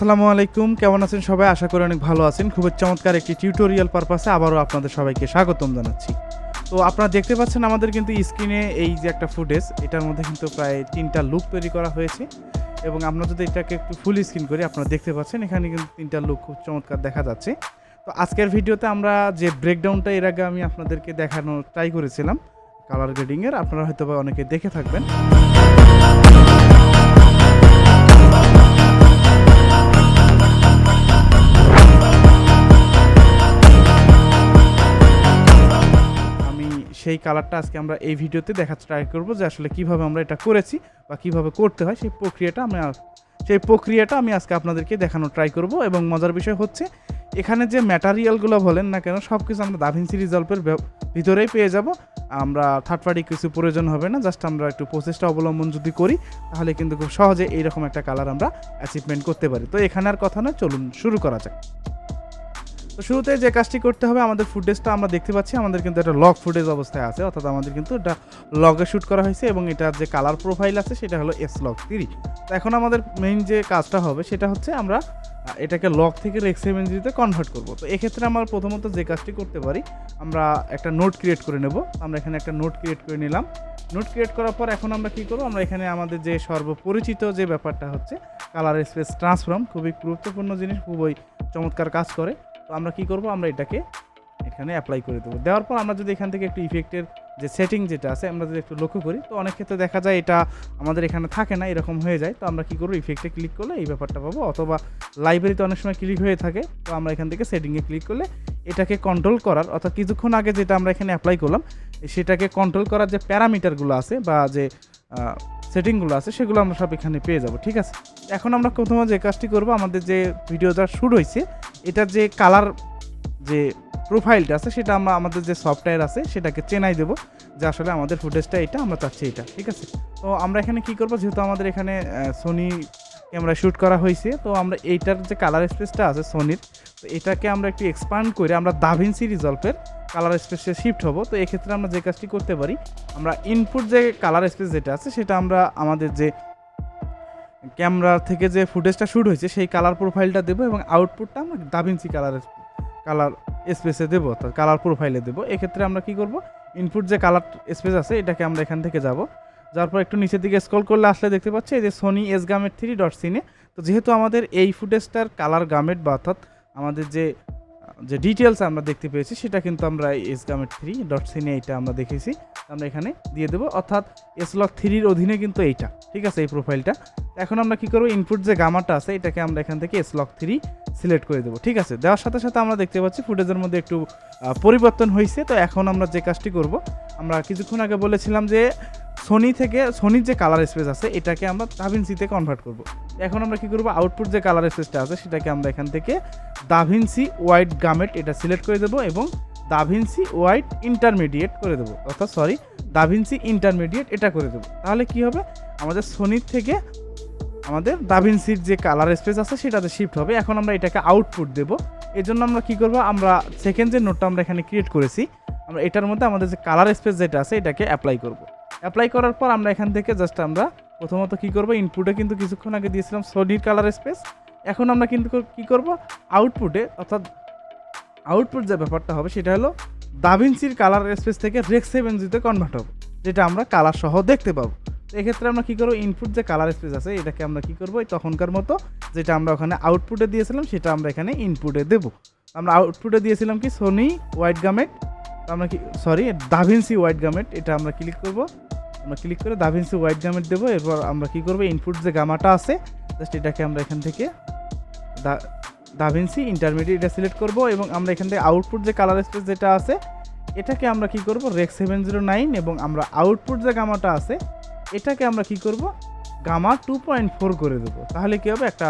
আসসালামু আলাইকুম। কেমন আছেন সবাই? আশা করি অনেক ভালো আছেন। খুবই চমৎকার একটি টিউটোরিয়াল পারপাসে আবারও আপনাদের সবাইকে স্বাগতম জানাচ্ছি। তো আপনারা দেখতে পাচ্ছেন আমাদের কিন্তু স্ক্রিনে এই যে একটা ফুটেজ এটার মধ্যে কিন্তু প্রায় তিনটা লুক তৈরি করা হয়েছে। এবং আমরা যদি এটাকে একটু ফুল স্ক্রিন করি, আপনারা দেখতে পাচ্ছেন এখানে কিন্তু তিনটা লুক খুব চমৎকার দেখা যাচ্ছে। তো আজকের ভিডিওতে আমরা যে ব্রেকডাউনটা এর আগে আমি আপনাদেরকে দেখানো ট্রাই করেছিলাম কালার গ্রেডিংয়ের আপনারা হয়তো বা অনেকে দেখে থাকবেন। সেই কালারটা আজকে আমরা এই ভিডিওতে দেখার ট্রাই করব যে আসলে কীভাবে আমরা এটা করেছি বা কীভাবে করতে হয় সেই প্রক্রিয়াটা আমরা সেই প্রক্রিয়াটা আমি আজকে আপনাদেরকে দেখানো ট্রাই করব এবং মজার বিষয় হচ্ছে এখানে যে ম্যাটারিয়ালগুলো বলেন না কেন সব কিছু আমরা দাভিন্সি রিজলভের ভিতরেই পেয়ে যাব। আমরা থার্ড পার্টি কিছু প্রয়োজন হবে না জাস্ট আমরা একটু প্রসেসটা অবলম্বন যদি করি, তাহলে কিন্তু খুব সহজে এইরকম একটা কালার আমরা অ্যাচিভমেন্ট করতে পারি। তো এখানে আর কথা নয়, চলুন শুরু করা যাক। তো শুরুতে যে কাজটি করতে হবে, আমাদের ফুটেজটা আমরা দেখতে পাচ্ছি, আমাদের কিন্তু একটা লগ ফুটেজ অবস্থায় আছে, অর্থাৎ আমাদের কিন্তু এটা লগে শ্যুট করা হয়েছে এবং এটার যে কালার প্রোফাইল আছে সেটা হলো এস লগ থ্রি তো এখন আমাদের মেইন যে কাজটা হবে সেটা হচ্ছে আমরা এটাকে লগ থেকে রেক্স এমএনজিতে কনভার্ট করব। তো এক্ষেত্রে আমরা প্রথমত যে কাজটি করতে পারি, আমরা একটা নোট ক্রিয়েট করে নেব। আমরা এখানে একটা নোট ক্রিয়েট করে নিলাম। নোট ক্রিয়েট করার পর এখন আমরা কি করব, আমরা এখানে আমাদের যে সর্বপরিচিত যে ব্যাপারটা হচ্ছে কালার স্পেস ট্রান্সফর্ম খুবই গুরুত্বপূর্ণ জিনিস, খুবই চমৎকার কাজ করে। তো আমরা কি করব? আমরা এটাকে এখানে অ্যাপ্লাই করে দেবো। দেওয়ার পর আমরা যদি এখান থেকে একটু ইফেক্টের যে সেটিং যেটা আছে, আমরা যদি একটু লক্ষ্য করি, তো অনেক ক্ষেত্রে দেখা যায় এটা আমাদের এখানে থাকে না, এরকম হয়ে যায়। তো আমরা কি করব? ইফেক্টে ক্লিক করলে এই ব্যাপারটা পাবো, অথবা লাইব্রেরিতে অনেক সময় ক্লিক হয়ে থাকে, তো আমরা এখান থেকে সেটিংয়ে ক্লিক করলে এটাকে কন্ট্রোল করার, অর্থাৎ কিছুক্ষণ আগে যেটা আমরা এখানে অ্যাপ্লাই করলাম, সেটাকে কন্ট্রোল করার যে প্যারামিটারগুলো আছে বা যে সেটিংগুলো আছে, সেগুলো আমরা সব এখানে পেয়ে যাব, ঠিক আছে? এখন আমরা প্রথমে যে কাজটি করব, আমাদের যে ভিডিওটা শুরু হয়েছে, এটা যে কালার যে প্রোফাইলটা আছে, সেটা আমরা আমাদের যে সফটওয়্যার আছে, সেটাকে চেনাই দেবো যে আসলে আমাদের ফুটেজটা এটা, আমরা চাচ্ছি এটা, ঠিক আছে? তো আমরা এখানে কি করব, যেহেতু আমাদের এখানে সোনি ক্যামেরা শ্যুট করা হয়েছে। তো আমরা এইটার যে কালার স্পেসটা আছে সোনির তো এটাকে আমরা একটু এক্সপান্ড করে আমরা দাভিনসি রিজলভের কালার স্পেসে শিফট হব। তো এক্ষেত্রে আমরা যে কাজটি করতে পারি, আমরা ইনপুট যে কালার স্পেস যেটা আছে, সেটা আমরা আমাদের যে ক্যামেরা থেকে যে ফুটেজটা শ্যুট হয়েছে, সেই কালার প্রোফাইলটা দেবো এবং আউটপুটটা আমরা দাভিনসি কালার কালার স্পেসে দেবো, অর্থাৎ কালার প্রোফাইলে দেবো। এক্ষেত্রে আমরা কি করব? ইনপুট যে কালার স্পেস আছে, এটাকে আমরা এখান থেকে যাব। যার পর একটু নিচের দিকে স্ক্রল করলে আসলে দেখতে পাচ্ছি এই যে Sony S gamut three dot cine তো যেহেতু আমাদের এই ফুটেজটার কালার গামেট বা অর্থাৎ আমাদের যে যে ডিটেলস আমরা দেখতে পেয়েছি, সেটা কিন্তু আমরা এস গামেট থ্রি ডট সিনে এইটা আমরা দেখেছি। আমরা এখানে দিয়ে দেবো। অর্থাৎ এস লক থ্রির অধীনে কিন্তু এইটা। ঠিক আছে, এই প্রোফাইলটা এখন আমরা কি করব? ইনপুট যে গামাটা আছে, এটাকে আমরা এখান থেকে এস লক থ্রি সিলেক্ট করে দেবো। ঠিক আছে, দেওয়ার সাথে সাথে আমরা দেখতে পাচ্ছি ফুটেজের মধ্যে একটু পরিবর্তন হয়েছে তো এখন আমরা যে কাজটি করব, আমরা কিছুক্ষণ আগে বলেছিলাম যে সোনি থেকে সোনির যে কালার স্পেস আছে, এটাকে আমরা দাভিনসিতে কনভার্ট করব। এখন আমরা কি করব? আউটপুট যে কালার স্পেসটা আছে, সেটাকে আমরা এখান থেকে দাভিনসি হোয়াইট গামেট এটা সিলেক্ট করে দেবো এবং দাভিনসি ওয়াইট ইন্টারমিডিয়েট করে দেবো। অর্থাৎ সরি দাভিনসি ইন্টারমিডিয়েট এটা করে দেবো। তাহলে কি হবে? আমাদের সোনির থেকে আমাদের দাভিনসির যে কালার স্পেস আছে সেটাতে শিফট হবে। এখন আমরা এটাকে আউটপুট দেবো। এর জন্য আমরা কি করব? আমরা সেকেন্ড যে নোটটা আমরা এখানে ক্রিয়েট করেছি, আমরা এটার মধ্যে আমাদের যে কালার স্পেস যেটা আছে এটাকে অ্যাপ্লাই করব। অ্যাপ্লাই করার পর আমরা এখান থেকে জাস্ট আমরা প্রথমত কি করব? ইনপুটে কিন্তু কিছুক্ষণ আগে দিয়েছিলাম সোনির কালার স্পেস এখন আমরা কিন্তু কি করব? আউটপুটে অর্থাৎ আউটপুট যে ব্যাপারটা হবে, সেটা হলো দাভিনসির কালার স্পেস থেকে রেক্স সেভেন জিতে কনভার্ট হবে, যেটা আমরা কালার সহ দেখতে পাবো। এক্ষেত্রে আমরা কী করব? ইনপুট যে কালার স্পেস আছে, এটাকে আমরা কী করব? তখনকার মতো যেটা আমরা ওখানে আউটপুটে দিয়েছিলাম, সেটা আমরা এখানে ইনপুটে দেবো। আমরা আউটপুটে দিয়েছিলাম কি সোনি হোয়াইট গামেট আমরা কি সরি দাভিনসি হোয়াইট গামেট এটা আমরা ক্লিক করব। আমরা ক্লিক করে দাভিনসি হোয়াইট গামেট দেবো, এরপর আমরা কী করব? ইনপুট যে গামাটা আছে জাস্ট এটাকে আমরা এখান থেকে দা দাভিনসি ইন্টারমিডিয়েট এটা সিলেক্ট করব এবং আমরা এখান থেকে আউটপুট যে কালার স্পেস যেটা আছে, এটাকে আমরা কি করব? রেক সেভেন জিরো নাইন এবং আমরা আউটপুট যে গামাটা আছে, এটাকে আমরা কি করব? গামা টু পয়েন্ট ফোর করে দেবো। তাহলে কী হবে? একটা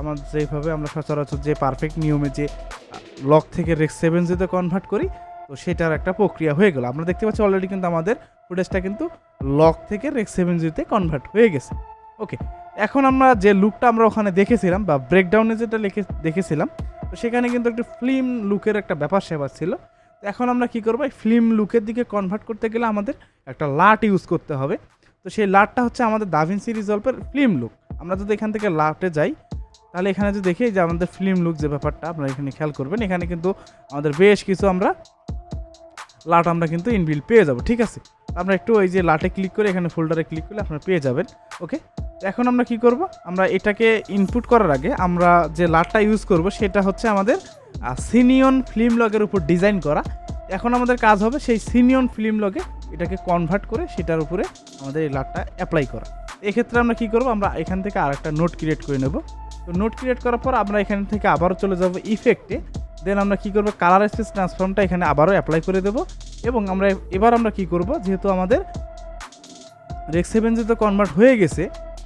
আমার যেভাবে আমরা সচরাচর যে পারফেক্ট নিয়মে যে লক থেকে রেক সেভেন জিতে কনভার্ট করি, তো সেটার একটা প্রক্রিয়া হয়ে গেল। আমরা দেখতে পাচ্ছি অলরেডি কিন্তু আমাদের ফুটেজটা কিন্তু লক থেকে রেক সেভেন জিতে কনভার্ট হয়ে গেছে। ওকে এখন আমরা যে লুকটা আমরা ওখানে দেখেছিলাম বা ব্রেকডাউনে যেটা লিখে, দেখেছিলাম, তো সেখানে কিন্তু একটা ফিল্ম লুকের একটা ব্যাপার সেবার ছিল। তো এখন আমরা কি করব ফিল্ম লুকের দিকে কনভার্ট করতে গেলে আমাদের একটা লাট ইউজ করতে হবে। তো সেই লাটটা হচ্ছে আমাদের দাভিনসি রিজলভের ফিল্ম লুক আমরা যদি এখান থেকে লাটে যাই, তাহলে এখানে যদি দেখি যে আমাদের ফিল্ম লুক যে ব্যাপারটা, আপনারা এখানে খেয়াল করবেন, এখানে কিন্তু আমাদের বেশ কিছু আমরা লাট আমরা কিন্তু ইনবিল পেয়ে যাব, ঠিক আছে? আমরা একটু ওই যে লাটে ক্লিক করে এখানে ফোল্ডারে ক্লিক করলে আপনারা পেয়ে যাবেন ওকে এখন আমরা কি করব? আমরা এটাকে ইনপুট করার আগে আমরা যে লাটটা ইউজ করব সেটা হচ্ছে আমাদের সিনিয়ন ফিল্ম লগের উপর ডিজাইন করা। এখন আমাদের কাজ হবে সেই সিনিয়ন ফিল্ম লগে এটাকে কনভার্ট করে সেটার উপরে আমাদের এই লাটটা অ্যাপ্লাই করা। এক্ষেত্রে আমরা কি করব? আমরা এখান থেকে আরেকটা নোট ক্রিয়েট করে নেব। তো নোট ক্রিয়েট করার পর আমরা এখান থেকে আবারও চলে যাব ইফেক্টে দেন আমরা কি করব? কালার স্পেস ট্রান্সফর্মটা এখানে আবারও অ্যাপ্লাই করে দেব। এবং আমরা এবার আমরা কি করব? যেহেতু আমাদের রেক্স সেভেন যেহেতু কনভার্ট হয়ে গেছে,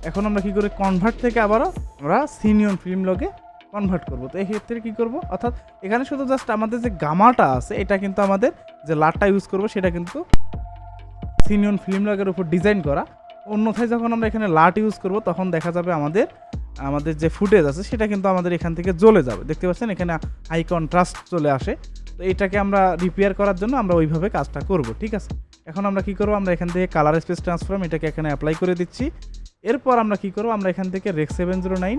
এখন আমরা কি করে কনভার্ট থেকে আবারও আমরা সিনিয়ন ফিল্ম লগে কনভার্ট করব। তো এই ক্ষেত্রে কী করব? অর্থাৎ এখানে শুধু জাস্ট আমাদের যে গামাটা আছে, এটা কিন্তু আমাদের যে লাটটা ইউজ করব, সেটা কিন্তু সিনিয়ন ফিল্ম লগের উপর ডিজাইন করা। অন্যথায় যখন আমরা এখানে লাট ইউজ করব, তখন দেখা যাবে আমাদের আমাদের যে ফুটেজ আছে, সেটা কিন্তু আমাদের এখান থেকে জ্বলে যাবে। দেখতে পাচ্ছেন? এখানে হাই কন্ট্রাস্ট চলে আসে। তো এটাকে আমরা রিপেয়ার করার জন্য আমরা ওইভাবে কাজটা করব, ঠিক আছে? এখন আমরা কি করব? আমরা এখান থেকে কালার স্পেস ট্রান্সফর্ম এটাকে এখানে অ্যাপ্লাই করে দিচ্ছি। এরপর আমরা কি করব? আমরা এখান থেকে Rec seven zero nine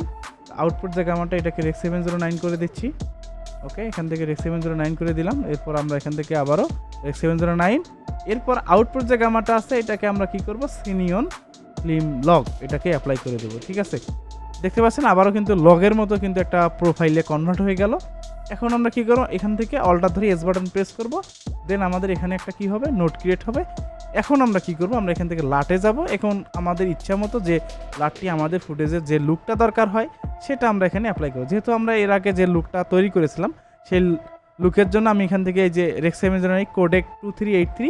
output যে গামাটা এটাকে রেক্স সেভেন জিরো নাইন করে দিচ্ছি। ওকে এখান থেকে রেক্স সেভেন জিরো নাইন করে দিলাম। এরপর আমরা এখান থেকে আবারও রেক্স সেভেন জিরো নাইন এরপর আউটপুট যে গামাটা আছে, এটাকে আমরা কি করব? সিনিয়ন ফিল্ম লগ এটাকে অ্যাপ্লাই করে দেবো, ঠিক আছে? দেখতে পাচ্ছেন, আবারও কিন্তু লগের মতো কিন্তু একটা প্রোফাইলে কনভার্ট হয়ে গেল। এখন আমরা কি করব? এখান থেকে অল্টার ধরে এস বাটন প্রেস করব। দেন আমাদের এখানে একটা কি হবে? নোট ক্রিয়েট হবে। এখন আমরা কি করব? আমরা এখান থেকে লাটে যাব। এখন আমাদের ইচ্ছা মতো যে লাটটি আমাদের ফুটেজের যে লুকটা দরকার হয়, সেটা আমরা এখানে অ্যাপ্লাই করব। যেহেতু আমরা এর আগে যে লুকটা তৈরি করেছিলাম, সেই লুকের জন্য আমি এখান থেকে এই যে রেক্সেমেজনারি Kodak two three eight three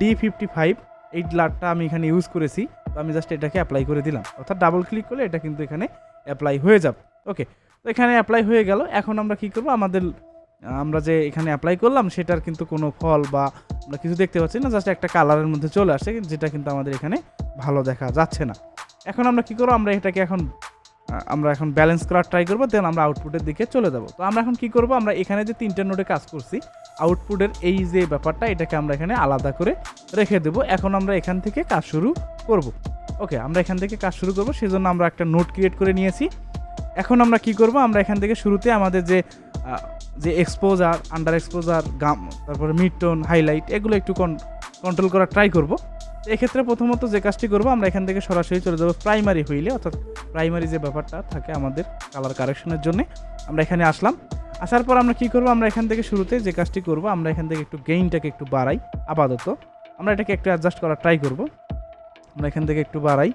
D fifty five এই লাটটা আমি এখানে ইউজ করেছি। তো আমি জাস্ট এটাকে অ্যাপ্লাই করে দিলাম। অর্থাৎ ডাবল ক্লিক করলে এটা কিন্তু এখানে অ্যাপ্লাই হয়ে যাবে। ওকে তো এখানে অ্যাপ্লাই হয়ে গেল। এখন আমরা কি করব? আমাদের, আমরা যে এখানে অ্যাপ্লাই করলাম, সেটার কিন্তু কোনো ফল বা আমরা কিছু দেখতে পাচ্ছি না জাস্ট একটা কালারের মধ্যে চলে আসছে, যেটা কিন্তু আমাদের এখানে ভালো দেখা যাচ্ছে না। এখন আমরা কি করব? আমরা এটাকে এখন আমরা এখন ব্যালেন্স করার ট্রাই করব দেন আমরা আউটপুটের দিকে চলে যাব। তো আমরা এখন কি করব? আমরা এখানে যে তিনটে নোটে কাজ করছি আউটপুটের এই যে ব্যাপারটা, এটাকে আমরা এখানে আলাদা করে রেখে দেবো। এখন আমরা এখান থেকে কাজ শুরু করব। ওকে, আমরা এখান থেকে কাজ শুরু করব, সেজন্য আমরা একটা নোট ক্রিয়েট করে নিয়েছি। এখন আমরা কি করব, আমরা এখান থেকে শুরুতে আমাদের যে যে এক্সপোজার আন্ডার এক্সপোজার গাম তারপরে মিড টোন হাইলাইট এগুলো একটু কন্ট্রোল করার ট্রাই করব। এক্ষেত্রে প্রথমত যে কাজটি করব, আমরা এখান থেকে সরাসরি চলে যাব প্রাইমারি হইলে অর্থাৎ প্রাইমারি যে ব্যাপারটা থাকে আমাদের কালার কারেকশনের জন্য। আমরা এখানে আসলাম। আসার পর আমরা কি করব? আমরা এখান থেকে শুরুতে যে কাজটি করব, আমরা এখান থেকে একটু গেইনটাকে একটু বাড়াই, আপাতত। আমরা এটাকে একটু অ্যাডজাস্ট করার ট্রাই করব। আমরা এখান থেকে একটু বাড়াই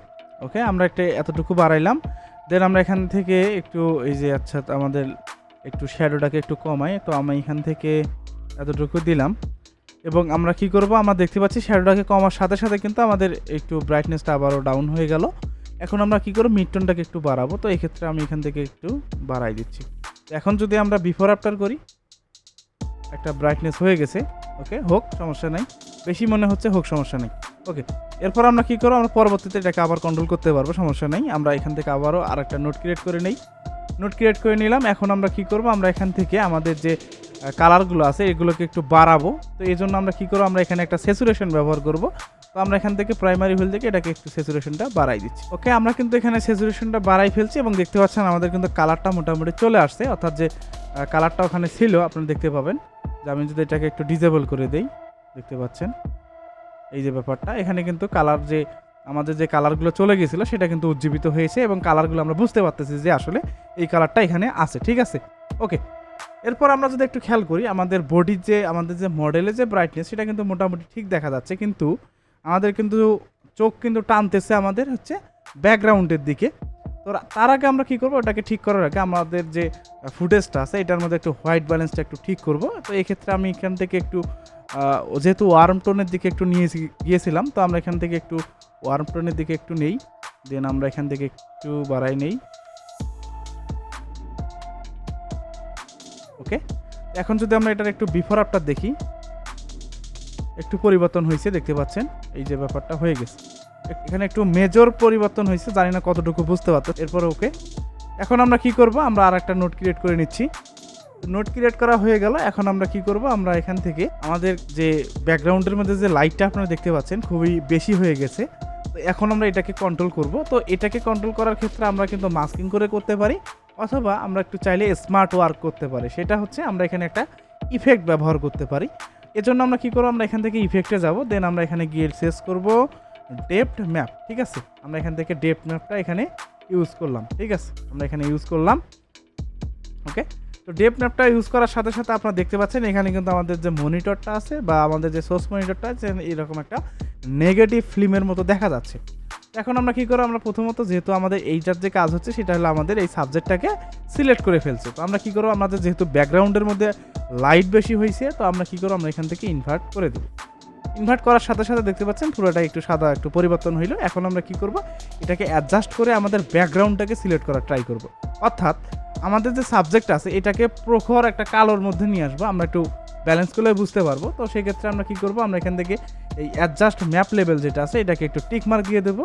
ওকে আমরা একটা এতটুকু বাড়াইলাম। দেন আমরা এখান থেকে একটু, এই যে আচ্ছা আমাদের একটু শ্যাডোটাকে একটু কমাই। তো আমি এখান থেকে এতটুকু দিলাম। এবং আমরা কি করব? আমরা দেখতে পাচ্ছি শ্যাডোটাকে কমার সাথে সাথে কিন্তু আমাদের একটু ব্রাইটনেসটা আবারও ডাউন হয়ে গেল। এখন আমরা কি করব? মিডটনটাকে একটু বাড়াবো। তো এক্ষেত্রে আমি এখান থেকে একটু বাড়াই দিচ্ছি। এখন যদি আমরা বিফোর আফটার করি, একটা ব্রাইটনেস হয়ে গেছে ওকে হোক, সমস্যা নাই। বেশি মনে হচ্ছে হোক, সমস্যা নেই ওকে এরপর আমরা কি করব? আমরা পরবর্তীতে এটাকে আবার কন্ট্রোল করতে পারব, সমস্যা নেই। আমরা এখান থেকে আবারও আর একটা নোট ক্রিয়েট করে নেই। নোট ক্রিয়েট করে নিলাম, এখন আমরা কি করব? আমরা এখান থেকে আমাদের যে কালারগুলো আছে, এগুলোকে একটু বাড়াবো। তো এই জন্য আমরা কি করব? আমরা এখানে একটা স্যাচুরেশন ব্যবহার করব। তো আমরা এখান থেকে প্রাইমারি হুইল থেকে এটাকে একটু স্যাচুরেশনটা বাড়াই দিচ্ছি। ওকে আমরা কিন্তু এখানে স্যাচুরেশনটা বাড়াই ফেলছি এবং দেখতে পাচ্ছেন আমাদের কিন্তু কালারটা মোটামুটি চলে আসছে। অর্থাৎ যে কালারটা ওখানে ছিল, আপনারা দেখতে পাবেন। যে আমি যদি এটাকে একটু ডিজেবল করে দেই, দেখতে পাচ্ছেন? এই যে ব্যাপারটা, এখানে কিন্তু কালার যে, আমাদের যে কালারগুলো চলে গেছিল সেটা কিন্তু উজ্জীবিত হয়েছে এবং কালারগুলো আমরা বুঝতে পারতেছি যে আসলে এই কালারটা এখানে আছে, ঠিক আছে? ওকে এরপর আমরা যদি একটু খেয়াল করি, আমাদের বডির যে, আমাদের যে মডেলের যে ব্রাইটনেস সেটা কিন্তু মোটামুটি ঠিক দেখা যাচ্ছে। কিন্তু আমাদের কিন্তু চোখ কিন্তু টানতেছে আমাদের হচ্ছে ব্যাকগ্রাউন্ডের দিকে। তো তার আগে আমরা কি করব? ওটাকে ঠিক করার আগে আমাদের যে ফুটেজটা আছে, এটার মধ্যে একটু হোয়াইট ব্যালেন্সটা একটু ঠিক করব। তো এই ক্ষেত্রে আমি এখান থেকে একটু যেহেতু ওয়ার্ম টোনের দিকে একটু নিয়ে গিয়েছিলাম, তো আমরা এখান থেকে একটু ওয়ার্ম টোনের দিকে একটু নেই। দেন আমরা এখান থেকে একটু বাড়াই নেই। ওকে? এখন যদি আমরা এটার একটু বিফোর আপটা দেখি। একটু পরিবর্তন হয়েছে, দেখতে পাচ্ছেন? এই যে ব্যাপারটা হয়ে গেছে। এখানে একটু মেজর পরিবর্তন হয়েছে, জানি না কতটুকু বুঝতে পারতো এরপরে ওকে, এখন আমরা কি করব? আমরা আর একটা নোট ক্রিয়েট করে নিচ্ছি। নোট ক্রিয়েট করা হয়ে গেল, এখন আমরা কি করব? আমরা এখান থেকে আমাদের যে ব্যাকগ্রাউন্ডের মধ্যে যে লাইটটা আপনারা দেখতে পাচ্ছেন, খুবই বেশি হয়ে গেছে। তো এখন আমরা এটাকে কন্ট্রোল করব। তো এটাকে কন্ট্রোল করার ক্ষেত্রে আমরা কিন্তু মাস্কিং করে করতে পারি, অথবা আমরা একটু চাইলে স্মার্ট ওয়ার্ক করতে পারি। সেটা হচ্ছে আমরা এখানে একটা ইফেক্ট ব্যবহার করতে পারি। এজন্য আমরা কি করব? আমরা এখান থেকে ইফেক্টে যাব দেন আমরা এখানে গিয়ে শেষ করব ডেপ্ট ম্যাপ ঠিক আছে? আমরা এখান থেকে ডেপ্ট ম্যাপটা এখানে ইউজ করলাম, ঠিক আছে? আমরা এখানে ইউজ করলাম ওকে তো ডেপ ম্যাপটা ইউজ করার সাথে সাথে আপনারা দেখতে পাচ্ছেন, এখানে কিন্তু আমাদের যে মনিটরটা আছে বা আমাদের যে সোর্স মনিটরটা আছে, এরকম একটা নেগেটিভ ফিল্মের মতো দেখা যাচ্ছে। এখন আমরা কি করব? আমরা প্রথমত যেহেতু আমাদের এইটার যে কাজ হচ্ছে, সেটা হলো আমাদের এই সাবজেক্টটাকে সিলেক্ট করে ফেলছে। তো আমরা কি করব? আমাদের যেহেতু ব্যাকগ্রাউন্ডের মধ্যে লাইট বেশি হয়েছে, তো আমরা কি করব? আমরা এখান থেকে ইনভার্ট করে দেবো। ইনভার্ট করার সাথে সাথে দেখতে পাচ্ছেন পুরোটা একটু সাদা, একটু পরিবর্তন হইল। এখন আমরা কি করব? এটাকে অ্যাডজাস্ট করে আমাদের ব্যাকগ্রাউন্ডটাকে সিলেক্ট করার ট্রাই করব। অর্থাৎ আমাদের যে সাবজেক্ট আছে, এটাকে প্রখর একটা কালোর মধ্যে নিয়ে আসব। আমরা একটু ব্যালেন্স করলে বুঝতে পারব। তো সেক্ষেত্রে আমরা কি করব? আমরা এখান থেকে এই অ্যাডজাস্ট ম্যাপ লেভেল যেটা আছে, এটাকে একটু টিক মার্ক দিয়ে দেবো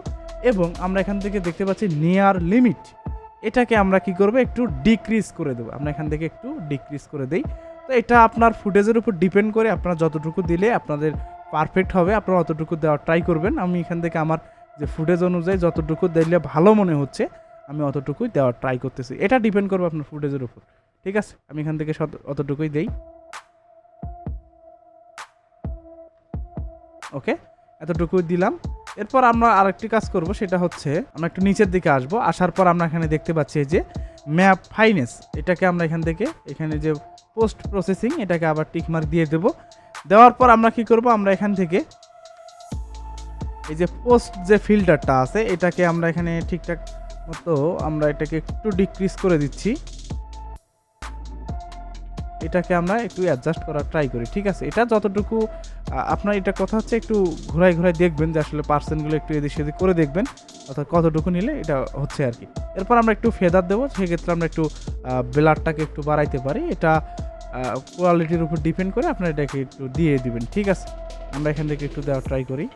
এবং আমরা এখান থেকে দেখতে পাচ্ছি নিয়ার লিমিট এটাকে আমরা কি করব? একটু ডিক্রিজ করে দেবো। আমরা এখান থেকে একটু ডিক্রিজ করে দেই। তো এটা আপনার ফুটেজের উপর ডিপেন্ড করে আপনারা যতটুকু দিলে আপনাদের পারফেক্ট হবে। আপনারা অতটুকু দেওয়ার ট্রাই করবেন। আমি এখান থেকে আমার যে ফুটেজ অনুযায়ী যতটুকু দিলে ভালো মনে হচ্ছে, আমি অতটুকুই দেওয়ার ট্রাই করতেছি। এটা ডিপেন্ড করবে আপনার ফুটেজের উপর। ঠিক আছে? আমি এখান থেকে অতটুকুই দেই। ওকে? এতটুকুই দিলাম। এরপর আমরা আরেকটি কাজ করব, সেটা হচ্ছে আমরা একটু নিচের দিকে আসব। আসার পর আমরা এখানে দেখতে পাচ্ছি যে ম্যাপ ফাইনেস এটাকে আমরা এখান থেকে, এখানে যে পোস্ট প্রসেসিং, এটাকে আবার টিকমার্ক দিয়ে দেব। দেওয়ার পর আমরা কি করব, আমরা এখান থেকে এই যে পোস্ট যে ফিল্টারটা আছে, এটাকে আমরা এখানে ঠিকঠাক মতো আমরা এটাকে একটু ডিক্রিজ করে দিচ্ছি। এটাকে আমরা একটু অ্যাডজাস্ট করার ট্রাই করি, ঠিক আছে? এটা যতটুকু আপনার এটা কথা হচ্ছে একটু ঘোরাই ঘোরাই দেখবেন যে আসলে পার্সেন্টগুলো একটু এদিক সেদিক করে দেখবেন, অর্থাৎ কতটুকু নিলে এটা হচ্ছে আর কি। এরপর আমরা একটু ফেদার দেবো, সেক্ষেত্রে আমরা একটু ব্লাডটাকে একটু বাড়াইতে পারি। এটা কোয়ালিটির উপর ডিপেন্ড করে আপনার এটাকে একটু দিয়ে দিবেন, ঠিক আছে? আমরা এখান থেকে একটু দেওয়ার ট্রাই করি।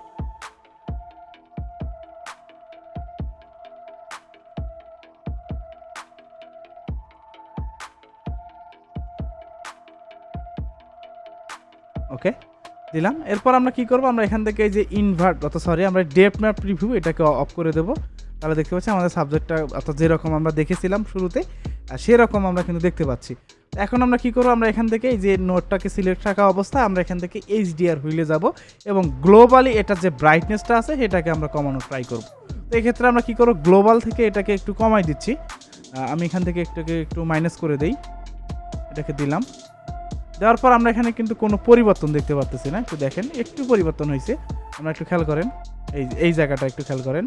ওকে দিলাম। এরপর আমরা কি করব? আমরা এখান থেকে যে ইনভার্ট অর্থাৎ সরি আমরা ডেপ ম্যাপ রিভিউ এটাকে অফ করে দেবো। তাহলে দেখতে পাচ্ছি আমাদের সাবজেক্টটা অর্থাৎ যেরকম আমরা দেখেছিলাম শুরুতে সেরকম আমরা কিন্তু দেখতে পাচ্ছি। এখন আমরা কি করব? আমরা এখান থেকে এই যে নোটটাকে সিলেক্ট রাখা অবস্থায় আমরা এখান থেকে এইচডিআর হুইলে যাব এবং গ্লোবালি এটার যে ব্রাইটনেসটা আছে, সেটাকে আমরা কমানোর ট্রাই করব। তো এক্ষেত্রে আমরা কি করব? গ্লোবাল থেকে এটাকে একটু কমাই দিচ্ছি। আমি এখান থেকে একটুকে একটু মাইনাস করে দেই। এটাকে দিলাম। দেওয়ার পর আমরা এখানে কিন্তু কোনো পরিবর্তন দেখতে পারতেছি না। একটু দেখেন, একটু পরিবর্তন হয়েছে। আমরা একটু খেয়াল করেন, এই এই জায়গাটা একটু খেয়াল করেন।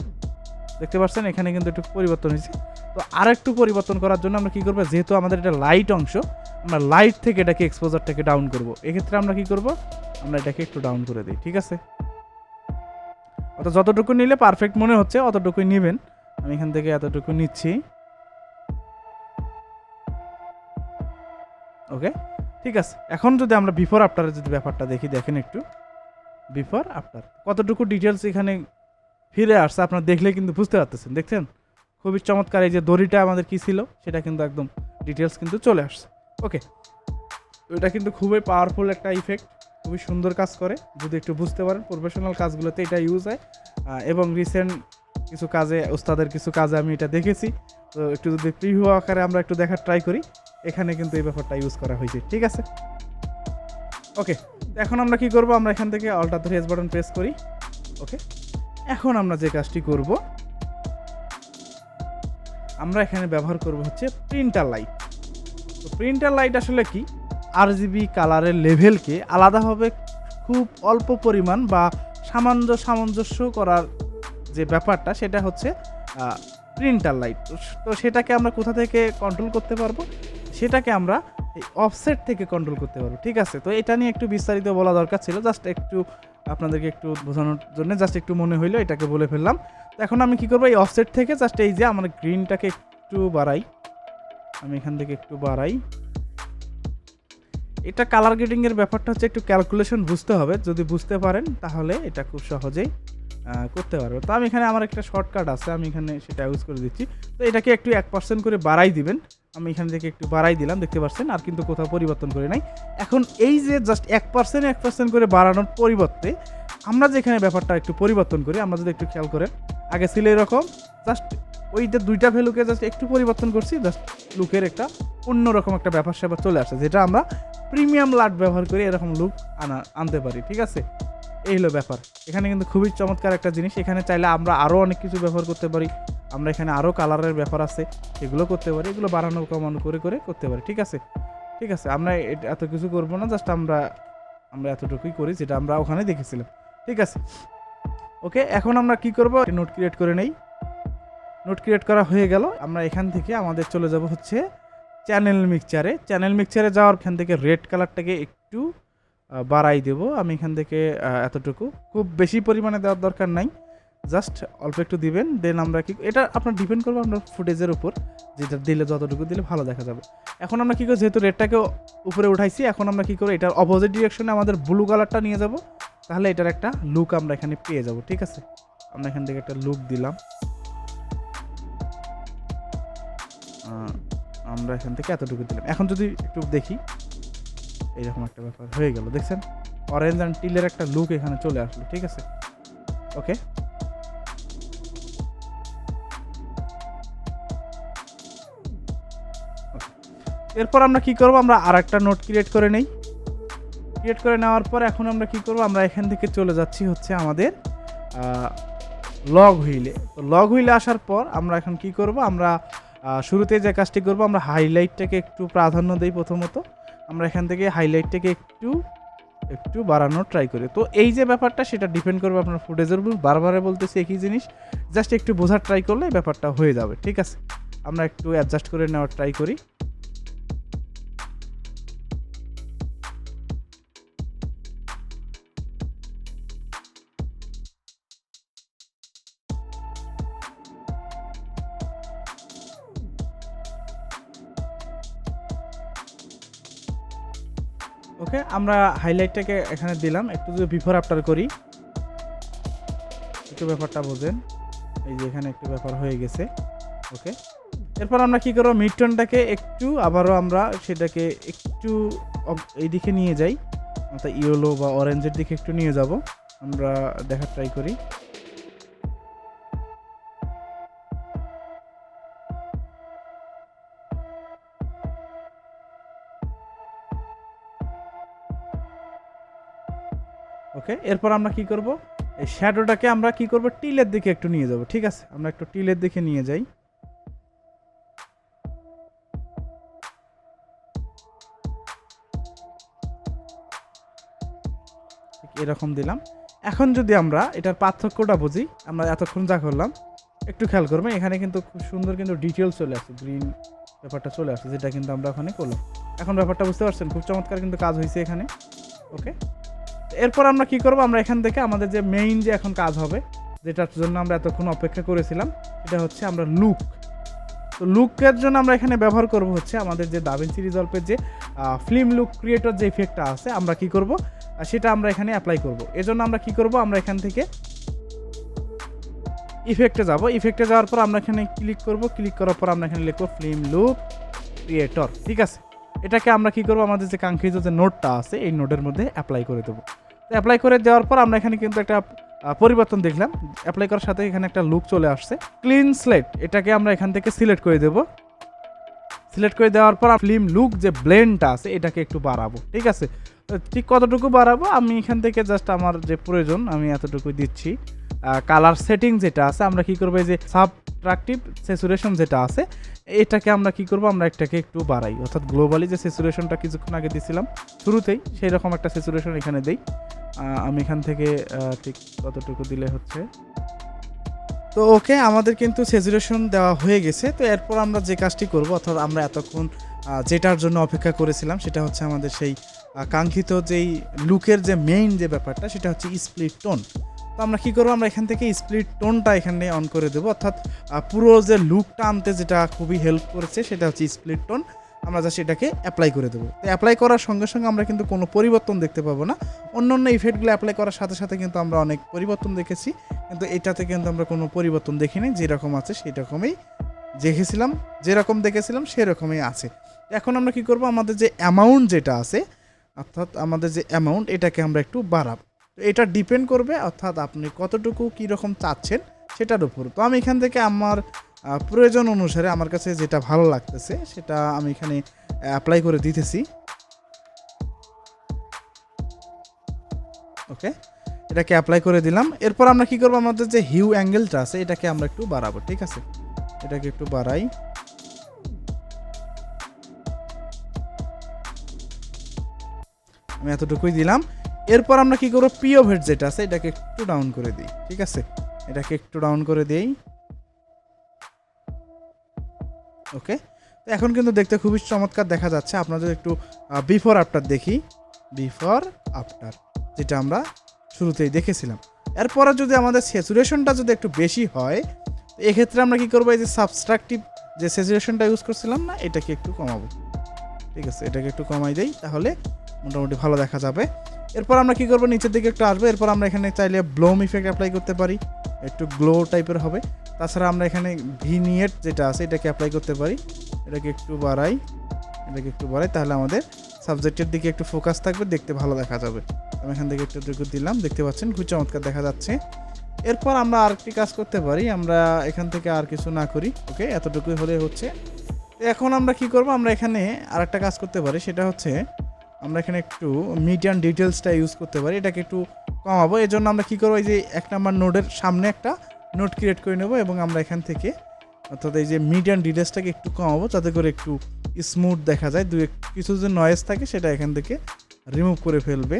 দেখতে পাচ্ছেন এখানে কিন্তু একটু পরিবর্তন হয়েছে। তো আর একটু পরিবর্তন করার জন্য আমরা কী করব, যেহেতু আমাদের এটা লাইট অংশ, আমরা লাইট থেকে এটাকে এক্সপোজারটাকে ডাউন করব। এক্ষেত্রে আমরা কি করব, আমরা এটাকে একটু ডাউন করে দিই, ঠিক আছে? অর্থাৎ যতটুকু নিলে পারফেক্ট মনে হচ্ছে, অতটুকুই নেবেন। আমি এখান থেকে এতটুকু নিচ্ছি। ওকে ঠিক আছে, এখন যদি আমরা বিফোর আফটারের যদি ব্যাপারটা দেখি, দেখেন একটু। বিফোর আফটার কতটুকু ডিটেলস এখানে ফিরে আসছে আপনারা দেখলে কিন্তু বুঝতে পারতেছেন, দেখছেন? খুবই চমৎকার এই যে দড়িটা আমাদের কি ছিল, সেটা কিন্তু একদম ডিটেলস কিন্তু চলে আসছে। ওকে এটা কিন্তু খুবই পাওয়ারফুল একটা ইফেক্ট খুবই সুন্দর কাজ করে, যদি একটু বুঝতে পারেন প্রফেশনাল কাজগুলোতে এটা ইউজ হয়। এবং রিসেন্ট কিছু কাজে ওস্তাদের কিছু কাজে আমি এটা দেখেছি, তো একটু যদি প্রিভিউ আকারে আমরা একটু দেখার ট্রাই করি। এখানে কিন্তু এই ব্যাপারটা ইউজ করা হয়েছে, ঠিক আছে? ওকে এখন আমরা কি করব? আমরা এখান থেকে অল্টার ধরে এস বাটন প্রেস করি ওকে এখন আমরা যে কাজটি করব, আমরা এখানে ব্যবহার করব হচ্ছে প্রিন্টার লাইট তো প্রিন্টার লাইট আসলে কি? আর জিবি কালারের লেভেলকে আলাদাভাবে খুব অল্প পরিমাণ বা সামঞ্জ সামঞ্জস্য করার যে ব্যাপারটা, সেটা হচ্ছে প্রিন্টার লাইট তো সেটাকে আমরা কোথা থেকে কন্ট্রোল করতে পারব? সেটাকে আমরা এই অফসেট থেকে কন্ট্রোল করতে পারব। ঠিক আছে? তো এটা নিয়ে একটু বিস্তারিত বলা দরকার ছিল। জাস্ট একটু আপনাদেরকে একটু বোঝানোর জন্য জাস্ট একটু মনে হইল, এটাকে বলে ফেললাম। তো এখন আমি কি করব? এই অফসেট থেকে জাস্ট এই যে আমার গ্রিনটাকে একটু বাড়াই। আমি এখান থেকে একটু বাড়াই। এটা কালার গ্রেডিং এর ব্যাপারটা হচ্ছে একটু ক্যালকুলেশন বুঝতে হবে। যদি বুঝতে পারেন, তাহলে এটা খুব সহজেই করতে পারব। তো আমি এখানে আমার একটা শর্টকাট আছে। আমি এখানে সেটা ইউজ করে দিচ্ছি। তো এটাকে একটু এক পার্সেন্ট করে বাড়াই দিবেন। আমি এখান থেকে একটু বাড়াই দিলাম, দেখতে পাচ্ছেন, আর কিন্তু কোথাও পরিবর্তন করে নাই। এখন এই যে জাস্ট এক পার্সেন্ট এক পার্সেন্ট করে বাড়ানোর পরিবর্তে আমরা যেখানে ব্যাপারটা একটু পরিবর্তন করি, আমরা যদি একটু খেয়াল করেন, আগে ছিল এরকম জাস্ট ওইটা দুইটা ভ্যালুকে জাস্ট একটু পরিবর্তন করছি জাস্ট লুকের একটা অন্যরকম একটা ব্যাপার স্যাপার চলে আসে, যেটা আমরা প্রিমিয়াম লাট ব্যবহার করে এরকম লুক আনা, আনতে পারি, ঠিক আছে? এই হলো ব্যাপার। এখানে কিন্তু খুবই চমৎকার একটা জিনিস। এখানে চাইলে আমরা আরও অনেক কিছু ব্যবহার করতে পারি। আমরা এখানে আরও কালারের ব্যাপার আছে সেগুলো করতে পারি। এগুলো বাড়ানো কমানো করে করে করতে পারি, ঠিক আছে? ঠিক আছে, আমরা এত কিছু করব না জাস্ট আমরা আমরা এতটুকুই করি যেটা আমরা ওখানে দেখেছিলাম। ঠিক আছে? ওকে, এখন আমরা কি করব? নোট ক্রিয়েট করে নেই। নোট ক্রিয়েট করা হয়ে গেল। আমরা এখান থেকে আমাদের চলে যাব হচ্ছে চ্যানেল মিক্সচারে চ্যানেল মিক্সচারে যাওয়ার এখান থেকে রেড কালারটাকে একটু বাড়াই দেব আমি এখান থেকে এতটুকু। খুব বেশি পরিমাণে দেওয়ার দরকার নাই। জাস্ট অল্প একটু দিবেন, দেন আমরা কি এটা আপনার ডিপেন্ড করবে আপনার ফুটেজের উপর যেটা দিলে যতটুকু দিলে ভালো দেখা যাবে। এখন আমরা কী করি যেহেতু রেডটাকে উপরে উঠাইছি, এখন আমরা কী করি এটার অপোজিট ডিরেকশনে আমাদের ব্লু কালারটা নিয়ে যাব, তাহলে এটার একটা লুক আমরা এখানে পেয়ে যাব, ঠিক আছে? আমরা এখান থেকে একটা লুক দিলাম। আমরা এখান থেকে এতটুকু দিলাম। এখন যদি একটু দেখি এইরকম একটা ব্যাপার হয়ে গেল, দেখছেন? অরেঞ্জ অ্যান্ড টিলের একটা লুক এখানে চলে আসলো, ঠিক আছে? ওকে এরপর আমরা কি করব? আমরা আর একটা নোট ক্রিয়েট করে নেই। ক্রিয়েট করে নেওয়ার পর এখন আমরা কি করব? আমরা এখান থেকে চলে যাচ্ছি হচ্ছে আমাদের লগ হুইলে তো লগ হুইলে আসার পর আমরা এখন কি করব? আমরা শুরুতে যে কাজটি করব, আমরা হাইলাইটটাকে একটু প্রাধান্য দিই প্রথমত। আমরা এখান থেকে হাইলাইটটাকে একটু একটু বাড়ানোর ট্রাই করি। তো এই যে ব্যাপারটা, সেটা ডিপেন্ড করবে আপনার ফুটেজের উপর। বারবারে বলতেছি একই জিনিস জাস্ট একটু বোঝার ট্রাই করলে ব্যাপারটা হয়ে যাবে, ঠিক আছে? আমরা একটু অ্যাডজাস্ট করে নেওয়ার ট্রাই করি। ওকে, আমরা হাইলাইটটাকে এখানে দিলাম। একটু যদি বিফোর আফটার করি, একটু ব্যাপারটা বোঝেন। এই যে এখানে একটু ব্যাপার হয়ে গেছে, ওকে। এরপর আমরা কি করব মিড টোনটাকে একটু, আবারও আমরা সেটাকে একটু এই দিকে নিয়ে যাই। অর্থাৎ ইয়েলো বা অরেঞ্জের দিকে একটু নিয়ে যাব। আমরা দেখার ট্রাই করি। ওকে, এরপর আমরা কি করব? এই শ্যাডোটাকে আমরা কি করব? টিলের দিকে একটু নিয়ে যাব, ঠিক আছে? আমরা একটু টিলের দিকে নিয়ে যাই। এরকম দিলাম। এখন যদি আমরা এটার পার্থক্যটা বুঝি, আমরা এতক্ষণ যা করলাম, একটু খেয়াল করবেন, এখানে কিন্তু খুব সুন্দর কিন্তু ডিটেলস চলে আসছে গ্রিন ব্যাপারটা চলে আসছে যেটা কিন্তু আমরা ওখানে করলাম। এখন ব্যাপারটা বুঝতে পারছেন? খুব চমৎকার কিন্তু কাজ হয়েছে এখানে। ওকে? এরপর আমরা কি করব? আমরা এখান থেকে আমাদের যে মেইন যে এখন কাজ হবে, যেটার জন্য আমরা এতক্ষণ অপেক্ষা করেছিলাম, সেটা হচ্ছে আমরা লুক তো লুকের জন্য আমরা এখানে ব্যবহার করব হচ্ছে আমাদের যে দাভিন্সি রিজলভের যে ফিল্ম লুক ক্রিয়েটর যে ইফেক্টটা আছে, আমরা কি করব? সেটা আমরা এখানে অ্যাপ্লাই করব। এজন্য আমরা কি করব? আমরা এখান থেকে ইফেক্টে যাব। ইফেক্টে যাওয়ার পর আমরা এখানে ক্লিক করব। ক্লিক করার পর আমরা এখানে লিখব ফিল্ম লুক ক্রিয়েটর ঠিক আছে? এটাকে আমরা কি করব? আমাদের যে কাঙ্ক্ষিত যে নোটটা আছে, এই নোটের মধ্যে অ্যাপ্লাই করে দেবো। অ্যাপ্লাই করে দেওয়ার পর আমরা এখানে কিন্তু একটা পরিবর্তন দেখলাম। অ্যাপ্লাই করার সাথে এখানে একটা লুক চলে আসছে। ক্লিন স্লেট এটাকে আমরা এখান থেকে সিলেক্ট করে দেবো। সিলেক্ট করে দেওয়ার পর ফিল্ম লুক যে ব্লেন্ডটা আছে, এটাকে একটু বাড়াবো, ঠিক আছে? ঠিক কতটুকু বাড়াবো? আমি এখান থেকে জাস্ট আমার যে প্রয়োজন, আমি এতটুকুই দিচ্ছি। কালার সেটিং যেটা আছে, আমরা কি করব? এই যে সাবট্রাকটিভ স্যাচুরেশন যেটা আছে, এটাকে আমরা কি করব? আমরা এটাকে একটু বাড়াই। অর্থাৎ গ্লোবালি যে স্যাচুরেশনটা কিছুক্ষণ আগে দিছিলাম, শুরুতেই সেই রকম একটা স্যাচুরেশন এখানে দেই। আমি এখান থেকে ঠিক কতটুকু দিলে হচ্ছে? তো ওকে, আমাদের কিন্তু স্যাচুরেশন দেওয়া হয়ে গেছে। তো এরপর আমরা যে কাজটি করব, অর্থাৎ আমরা এতক্ষণ যেটার জন্য অপেক্ষা করেছিলাম, সেটা হচ্ছে আমাদের সেই কাঙ্ক্ষিত যেই লুকের যে মেইন যে ব্যাপারটা, সেটা হচ্ছে স্প্লিট টোন তো আমরা কী করব, আমরা এখান থেকে স্প্লিট টোনটা এখানে অন করে দেবো। অর্থাৎ পুরো যে লুকটা আনতে যেটা খুবই হেল্প করেছে, সেটা হচ্ছে স্প্লিট টোন আমরা জাস্ট এটাকে অ্যাপ্লাই করে দেবো। তো অ্যাপ্লাই করার সঙ্গে সঙ্গে আমরা কিন্তু কোনো পরিবর্তন দেখতে পাবো না। অন্য অন্য ইফেক্টগুলো অ্যাপ্লাই করার সাথে সাথে কিন্তু আমরা অনেক পরিবর্তন দেখেছি। কিন্তু এটাতে কিন্তু আমরা কোনো পরিবর্তন দেখিনি, যেরকম আছে সেই রকমই দেখেছিলাম, যেরকম দেখেছিলাম সেরকমই আছে। এখন আমরা কি করব? আমাদের যে অ্যামাউন্ট যেটা আছে, অর্থাৎ আমাদের যে অ্যামাউন্ট এটাকে আমরা একটু বাড়াবো। তো এটা ডিপেন্ড করবে, অর্থাৎ আপনি কতটুকু কীরকম চাচ্ছেন সেটার উপর। তো আমি এখান থেকে আমার প্রয়োজন অনুসারে আমার কাছে যেটা ভালো লাগতেছে, সেটা আমি এখানে অ্যাপ্লাই করে দিতেছি। ওকে এটাকে অ্যাপ্লাই করে দিলাম। এরপর আমরা কি করব? আমাদের যে হিউ অ্যাঙ্গেলটা আছে, এটাকে আমরা একটু বাড়াবো, ঠিক আছে? এটাকে একটু বাড়াই। আমি এতটুকুই দিলাম। এরপর আমরা কি করব? পিওভেট যেটা আছে, এটাকে একটু ডাউন করে দিই, ঠিক আছে? এটাকে একটু ডাউন করে দেই। ওকে তো এখন কিন্তু দেখতে খুবই চমৎকার দেখা যাচ্ছে। আপনাদের একটু বিফোর আফটার দেখি। বিফোর আফটার যেটা আমরা শুরুতেই দেখেছিলাম। এরপরে যদি আমাদের স্যাচুরেশনটা যদি একটু বেশি হয় এক্ষেত্রে আমরা কি করব? এই যে সাবস্ট্রাকটিভ যে স্যাচুরেশনটা ইউজ করছিলাম না, এটাকে একটু কমাবো। ঠিক আছে, এটাকে একটু কমাই দেই, তাহলে মোটামুটি ভালো দেখা যাবে। এরপর আমরা কি করব? নিচের দিকে একটু আসব। এরপর আমরা এখানে চাইলে ব্লোম ইফেক্ট অ্যাপ্লাই করতে পারি। একটু গ্লো টাইপের হবে। তাছাড়া আমরা এখানে ভিনিয়েট যেটা আছে, এটাকে অ্যাপ্লাই করতে পারি। এটাকে একটু বাড়াই, এটাকে একটু বাড়াই, তাহলে আমাদের সাবজেক্টের দিকে একটু ফোকাস থাকবে, দেখতে ভালো দেখা যাবে। আমি এখান থেকে একটু একটু দিলাম, দেখতে পাচ্ছেন, খুব চমৎকার দেখা যাচ্ছে। এরপর আমরা আরেকটি কাজ করতে পারি, আমরা এখান থেকে আর কিছু না করি ওকে এতটুকুই হলে হচ্ছে। এখন আমরা কি করব, আমরা এখানে আরেকটা কাজ করতে পারি, সেটা হচ্ছে আমরা এখানে একটু মিডিয়ান ডিটেলসটা ইউজ করতে পারি, এটাকে একটু কমাবো। এর জন্য আমরা কী করব, এই যে এক নাম্বার নোডের সামনে একটা নোট ক্রিয়েট করে নেব এবং আমরা এখান থেকে, অর্থাৎ এই যে মিডিয়ান ডিটেলসটাকে একটু কমাবো যাতে করে একটু স্মুথ দেখা যায়। দু কিছু যে নয়েজ থাকে সেটা এখান থেকে রিমুভ করে ফেলবে।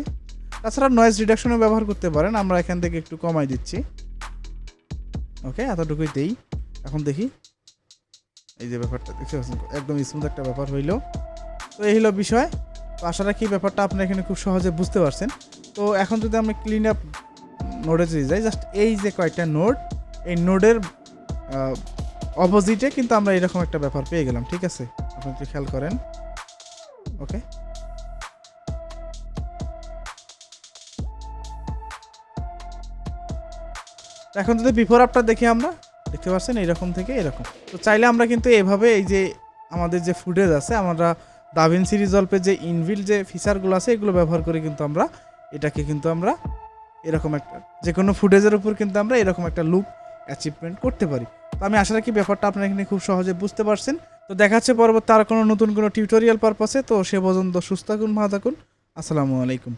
তাছাড়া নয়েজ রিডাকশনও ব্যবহার করতে পারেন, আমরা এখান থেকে একটু কমাই দিচ্ছি। ওকে এতটুকুই দেই। এখন দেখি। এই যে ব্যাপারটা দেখতে পাচ্ছেন, একদম স্মুথ একটা ব্যাপার হইল। তো এই হলো বিষয়। তো আশা রাখি ব্যাপারটা আপনি এখানে খুব সহজে বুঝতে পারছেন। তো এখন যদি আমি ক্লিন আপ নোডে যদি যাই জাস্ট এই যে কয়েকটা নোড এই নোডের অপোজিটে কিন্তু আমরা এরকম একটা ব্যাপার পেয়ে গেলাম, ঠিক আছে? আপনি একটু খেয়াল করেন। ওকে এখন যদি বিফোর আপটা দেখি আমরা, দেখতে পাচ্ছেন এরকম থেকে এরকম। তো চাইলে আমরা কিন্তু এভাবে এই যে আমাদের যে ফুটেজ আছে, আমরা দাভিন সিরিজ অল্পের যে ইনভিল যে ফিচারগুলো আছে, এগুলো ব্যবহার করে কিন্তু আমরা এটাকে কিন্তু আমরা এরকম একটা যে কোনো ফুটেজের উপর কিন্তু আমরা এরকম একটা লুক অ্যাচিভমেন্ট করতে পারি। তো আমি আশা রাখি ব্যাপারটা আপনারা এখানে খুব সহজে বুঝতে পারছেন। তো দেখা যাচ্ছে পরবর্তী আর কোনো নতুন কোনো টিউটোরিয়াল পারপাসে তো সে পর্যন্ত সুস্থ থাকুন, ভালো থাকুন। আসসালামু আলাইকুম।